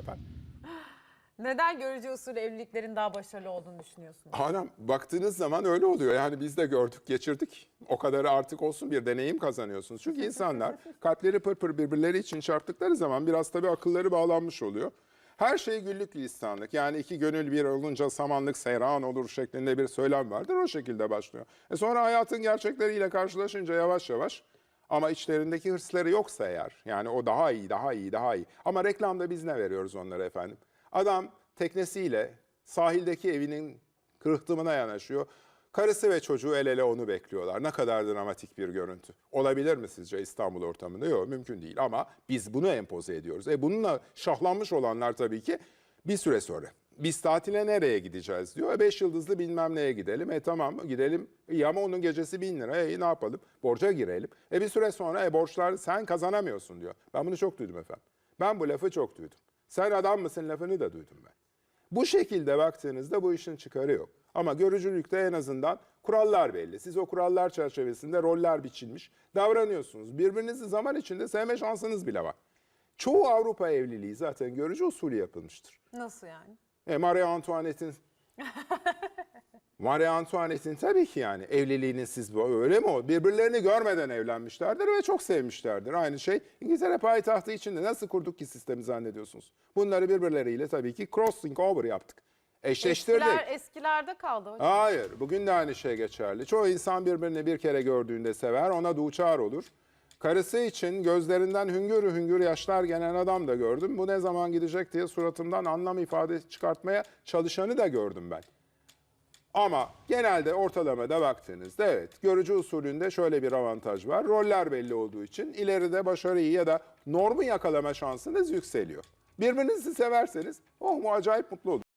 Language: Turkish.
sefer. Neden görücü usulü evliliklerin daha başarılı olduğunu düşünüyorsunuz? Hanım baktığınız zaman öyle oluyor. Yani biz de gördük, geçirdik. O kadarı artık olsun bir deneyim kazanıyorsunuz. Çünkü insanlar kalpleri pırpır birbirleri için çarptıkları zaman biraz tabii akılları bağlanmış oluyor. Her şey güllük gülistanlık. Yani iki gönül bir olunca samanlık seyran olur şeklinde bir söylem vardır. O şekilde başlıyor. E sonra hayatın gerçekleriyle karşılaşınca yavaş yavaş ama içlerindeki hırsları yoksa eğer yani o daha iyi, daha iyi, daha iyi. Ama reklamda biz ne veriyoruz onlara efendim? Adam teknesiyle sahildeki evinin kırıhtımına yanaşıyor. Karısı ve çocuğu el ele onu bekliyorlar. Ne kadar dramatik bir görüntü. Olabilir mi sizce İstanbul ortamında? Yok mümkün değil ama biz bunu empoze ediyoruz. E bununla şahlanmış olanlar tabii ki bir süre sonra. Biz tatile nereye gideceğiz diyor. E beş yıldızlı bilmem neye gidelim. E tamam gidelim. İyi ama onun gecesi bin lira. E ne yapalım? Borca girelim. E bir süre sonra e borçlar sen kazanamıyorsun diyor. Ben bunu çok duydum efendim. Ben bu lafı çok duydum. Sen adam mısın lafını da duydum ben. Bu şekilde baktığınızda bu işin çıkarı yok. Ama görücülükte en azından kurallar belli. Siz o kurallar çerçevesinde roller biçilmiş davranıyorsunuz. Birbirinizi zaman içinde sevme şansınız bile var. Çoğu Avrupa evliliği zaten görücü usulü yapılmıştır. Nasıl yani? E Marie Antoinette'in Marie Antoinette'in tabii ki yani evliliğinin siz bu öyle mi o? Birbirlerini görmeden evlenmişlerdir ve çok sevmişlerdir. Aynı şey İngiltere payitahtı içinde nasıl kurduk ki sistemi zannediyorsunuz? Bunları birbirleriyle tabii ki crossing over yaptık. Eşleştirdik. Eskiler, eskilerde kaldı hocam. Hayır, bugün de aynı şey geçerli. Çoğu insan birbirini bir kere gördüğünde sever, ona duçar olur. Karısı için gözlerinden hüngür hüngür yaşlar gelen adam da gördüm. Bu ne zaman gidecek diye suratımdan anlam ifade çıkartmaya çalışanı da gördüm ben. Ama genelde ortalamada baktığınızda evet görücü usulünde şöyle bir avantaj var. Roller belli olduğu için ileride başarıyı ya da normu yakalama şansınız yükseliyor. Birbirinizi severseniz oh mu acayip mutlu olur.